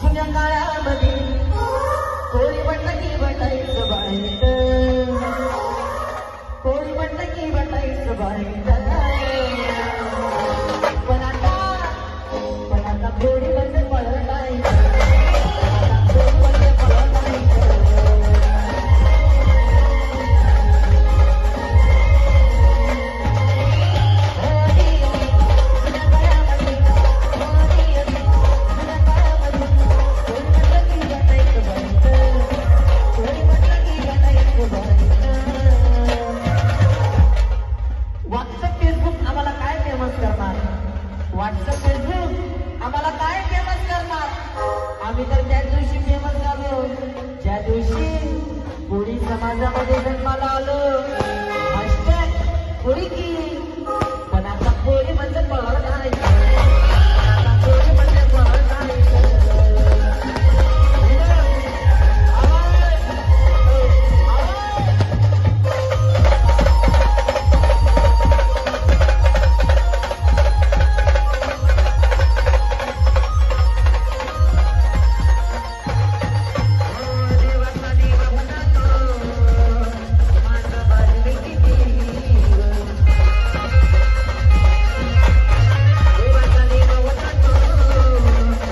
जुन्या काळामध्ये कोळी म्हणलं की वाटायचं बाईट. कोळी म्हणलं की वाटायचं बाईट. पण आता पण आता कोळी म्हणलं व्हॉट्सअप फेसबुक आम्हाला काय फेमस करणार? आम्ही तर त्या दिवशी फेमस झालो. ज्या दिवशी कोळी समाजामध्ये जन्माला आलो